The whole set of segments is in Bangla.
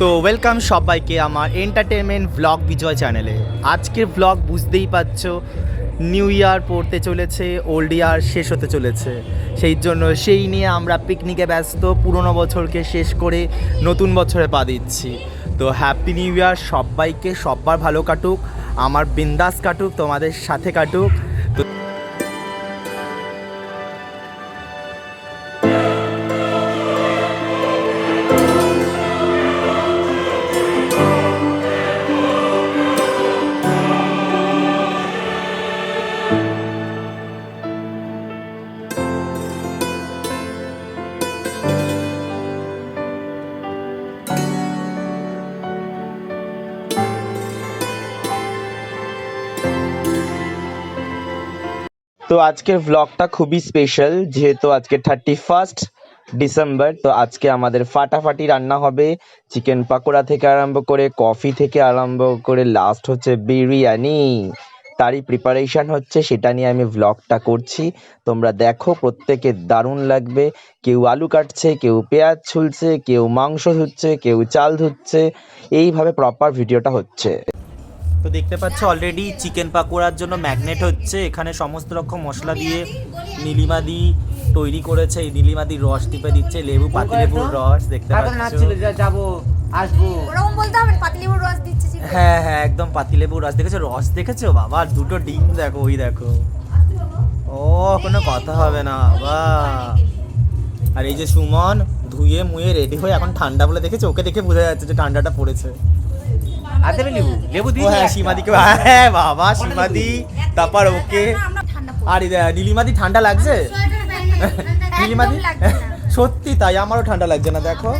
তো ওয়েলকাম সবাইকে আমার এন্টারটেনমেন্ট ভ্লগ বিজয় চ্যানেলে আজকের ভ্লগ বুঝতেই পারছ নিউ ইয়ার পড়তে চলেছে ওল্ড ইয়ার শেষ হতে চলেছে। সেই জন্য সেই নিয়ে আমরা পিকনিকে ব্যস্ত, পুরনো বছরকে শেষ করে নতুন বছরে পা দিচ্ছি। তো হ্যাপি নিউ ইয়ার সবাইকে, সব্বার ভালো কাটুক, আমার বিন্দাস কাটুক, তোমাদের সাথে কাটুক। তো আজকের ভ্লগটা খুবই স্পেশাল যেহেতু আজকে থার্টি ফার্স্ট ডিসেম্বর তো আজকে আমাদের ফাটাফাটি রান্না হবে। চিকেন পাকোড়া থেকে আরম্ভ করে কফি থেকে আরম্ভ করে লাস্ট হচ্ছে বিরিয়ানি। তারই প্রিপারেশন হচ্ছে, সেটা নিয়ে আমি ভ্লগটা করছি। তোমরা দেখো, প্রত্যেকে দারুণ লাগবে। কেউ আলু কাটছে, কেউ পেঁয়াজ ছুলছে, কেউ মাংস ধুচ্ছে, কেউ চাল ধুচ্ছে। এইভাবে প্রপার ভিডিওটা হচ্ছে। তো দেখতে পাচ্ছ অলরেডি চিকেন পাকোড়ার জন্য ম্যাগনেট হচ্ছে। এখানে সমস্ত রকম মশলা দিয়ে নীলিমাদি তৈরি করেছে। এই নীলিমাদি রস টিপে দিচ্ছে। লেবু পাতিলেবুর রস দেখতে পাচ্ছ। যাব আসব। ওরকম বলতে হবে না, পাতিলেবুর রস দিচ্ছে হ্যাঁ হ্যাঁ একদম পাতিলেবুর রস। দেখেছ? রস দেখেছ? বাবা আর দুটো ডিম দেখো ওই দেখো। ও কোনো কথা হবে না বাবা। আর এই যে সুমন ধুয়ে মুয়ে রেডি হয়ে এখন ঠান্ডা বলে দেখেছ? ওকে দেখে বোঝা যাচ্ছে যে ঠান্ডাটা পড়েছে। আর দেবে লেবু লেবু দিয়ে হ্যাঁ সীমাদিকে হ্যাঁ বাবা সীমাদি তারপর ওকে ঠান্ডা আর নীলিমাদি ঠান্ডা লাগছে? নীলিমাদি। সত্যি তাই আমারও ঠান্ডা লাগছে না দেখো।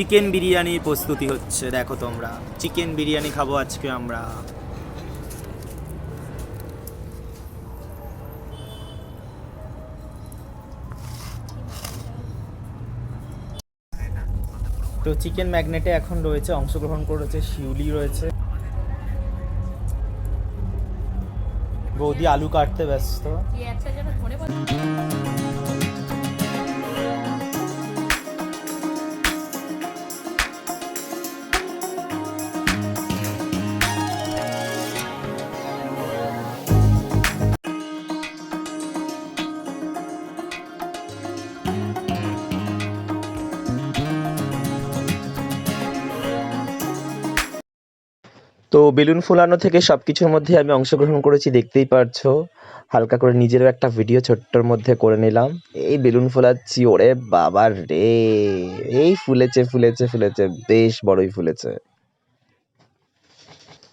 চিকেন বিরিয়ানির প্রস্তুতি হচ্ছে, দেখো তোমরা। চিকেন বিরিয়ানি খাব আজকে আমরা। তো চিকেন ম্যাগনেটে এখন রয়েছে, অংশগ্রহণ করেছে শিউলি রয়েছে। বৌদি আলু কাটতে ব্যস্ত। তো বেলুন ফোলানো থেকে সব কিছুর মধ্যে আমি অংশগ্রহণ করেছি, দেখতেই পারছ। হালকা করে নিজেরও একটা ভিডিও ছোট্টর মধ্যে করে নিলাম। এই বেলুন ফোলাচ্ছি, ওরে বাবার রে। এই ফুলেছে ফুলেছে ফুলেছে, বেশ বড়ই ফুলেছে।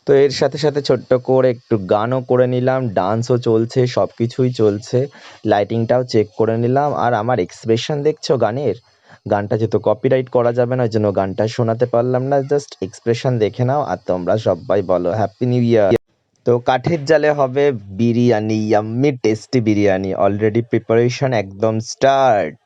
তো এর সাথে সাথে ছোট্ট করে একটু গানও করে নিলাম ডান্সও চলছে সব কিছুই চলছে লাইটিংটাও চেক করে নিলাম, আর আমার এক্সপ্রেশন দেখছ গানের? গানটা যেহেতু কপিরাইট করা যাবে না ওই জন্য গানটা শোনাতে পারলাম না। জাস্ট এক্সপ্রেশন দেখে নাও আর তোমরা সবাই বলো হ্যাপি নিউ ইয়ার তো কাঠের জালে হবে biryani yummy tasty biryani. Already preparation একদম স্টার্ট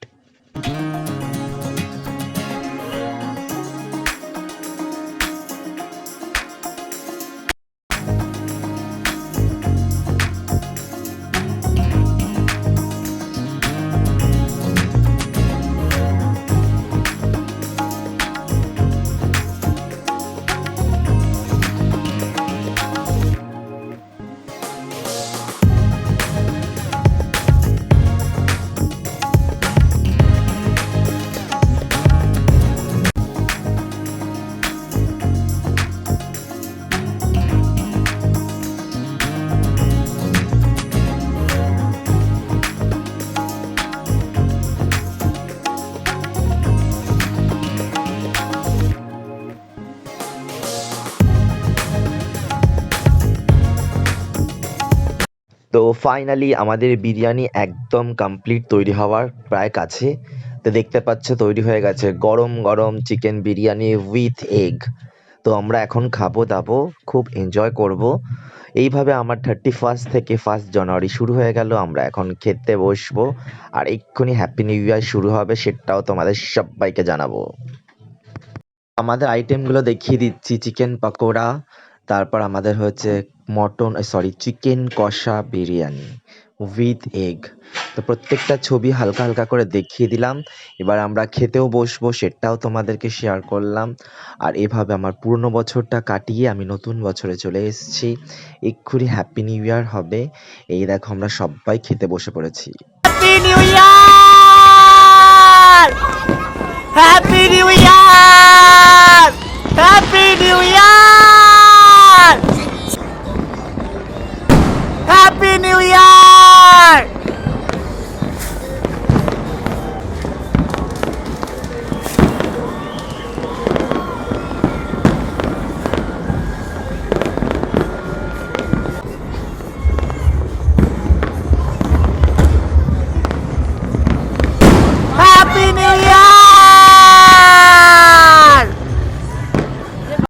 তো ফাইনালি আমাদের বিরিয়ানি একদম কমপ্লিট তৈরি হওয়ার প্রায় কাছে। তো দেখতে পাচ্ছ তৈরি হয়ে গেছে গরম গরম চিকেন বিরিয়ানি উইথ এগ তো আমরা এখন খাব দাবো, খুব এনজয় করব। এইভাবে আমার থার্টি ফার্স্ট থেকে ফার্স্ট জানুয়ারি শুরু হয়ে গেল, আমরা এখন খেতে বসবো। আর এক্ষুনি হ্যাপি নিউ ইয়ার শুরু হবে সেটাও তোমাদের সবাইকে জানাব। আমাদের আইটেমগুলো দেখিয়ে দিচ্ছি চিকেন পকোড়া। তারপর আমাদের হয়েছে মটন সরি চিকেন কষা বিরিয়ানি উইথ এগ তো প্রত্যেকটা ছবি হালকা হালকা করে দেখিয়ে দিলাম। এবার আমরা খেতেও বসবো, সেটাও তোমাদেরকে শেয়ার করলাম। আর এভাবে আমার পুরনো বছরটা কাটিয়ে আমি নতুন বছরে চলে এসেছি। এক্ষুনি হ্যাপি নিউ ইয়ার হবে। এই দেখো আমরা সবাই খেতে বসে পড়েছি।